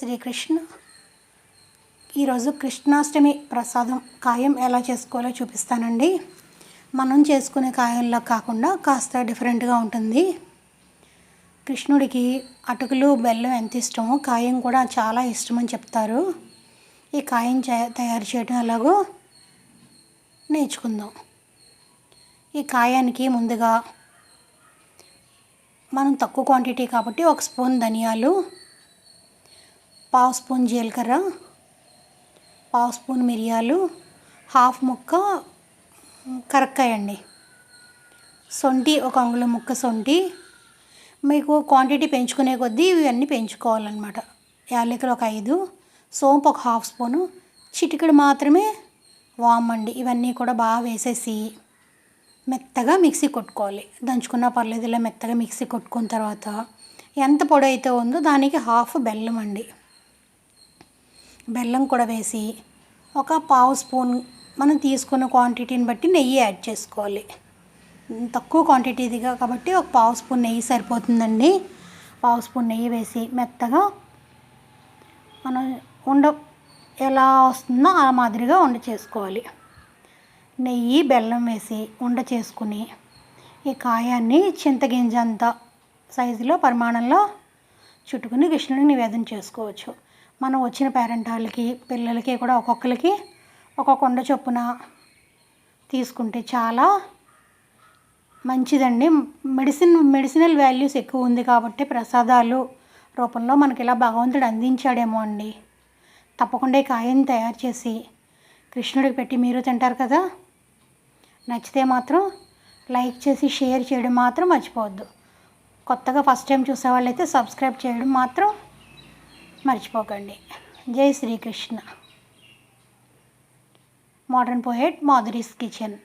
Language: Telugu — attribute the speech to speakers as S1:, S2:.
S1: శ్రీకృష్ణ. ఈరోజు కృష్ణాష్టమి ప్రసాదం కాయం ఎలా చేసుకోవాలో చూపిస్తానండి. మనం చేసుకునే కాయంలో కాకుండా కాస్త డిఫరెంట్గా ఉంటుంది. కృష్ణుడికి అటుకులు బెల్లం ఎంత ఇష్టమో కాయం కూడా చాలా ఇష్టమని చెప్తారు. ఈ కాయం తయారు చేయడం ఎలాగో నేర్చుకుందాం. ఈ కాయానికి ముందుగా మనం తక్కువ క్వాంటిటీ కాబట్టి ఒక స్పూన్ ధనియాలు పావు స్పూన్ జీలకర్ర పావు స్పూన్ మిరియాలు హాఫ్ ముక్క కరక్కాయ అండి. సొంటి ఒక అంగుళం ముక్క సొంటి. మీకు క్వాంటిటీ పెంచుకునే కొద్దీ ఇవన్నీ పెంచుకోవాలన్నమాట. యాలకులు ఒక ఐదు సోంపు ఒక హాఫ్ స్పూను చిటికెడు మాత్రమే వామ్ అండి. ఇవన్నీ కూడా బాగా వేసేసి మెత్తగా మిక్సీ కొట్టుకోవాలి. దంచుకున్నా పర్లేదు ఇలా మెత్తగా మిక్సీ కొట్టుకున్న తర్వాత ఎంత పొడి అయితే ఉందో దానికి హాఫ్ బెల్లం అండి. బెల్లం కూడా వేసి ఒక పావు స్పూన్ మనం తీసుకున్న క్వాంటిటీని బట్టి నెయ్యి యాడ్ చేసుకోవాలి. తక్కువ క్వాంటిటీదిగా కాబట్టి ఒక పావు స్పూన్ నెయ్యి సరిపోతుందండి. పావు స్పూన్ నెయ్యి వేసి మెత్తగా మనం ఉండ ఎలా వస్తుందో ఆ మాదిరిగా ఉండ చేసుకోవాలి. నెయ్యి బెల్లం వేసి ఉండ చేసుకుని ఈ కాయాన్ని చింతగింజ అంత సైజులో పరిమాణంలో చుట్టుకుని కృష్ణుడికి నివేదన చేసుకోవచ్చు. మనం వచ్చిన పేరెంట్ వాళ్ళకి పిల్లలకి కూడా ఒక్కొక్కరికి ఒక్కొక్క కొండ చొప్పున తీసుకుంటే చాలా మంచిదండి. మెడిసిన్ మెడిసినల్ వాల్యూస్ ఎక్కువ ఉంది కాబట్టి ప్రసాదాలు రూపంలో మనకి ఇలా భగవంతుడు అందించాడేమో అండి. తప్పకుండా ఈ కాయని తయారు చేసి కృష్ణుడికి పెట్టి మీరు తింటారు కదా? నచ్చితే మాత్రం లైక్ చేసి షేర్ చేయడం మాత్రం మర్చిపోవద్దు. కొత్తగా ఫస్ట్ టైం చూసే వాళ్ళైతే సబ్స్క్రైబ్ చేయడం మాత్రం మర్చిపోకండి. జై Srikrishna. Modern poet Madhuri's kitchen.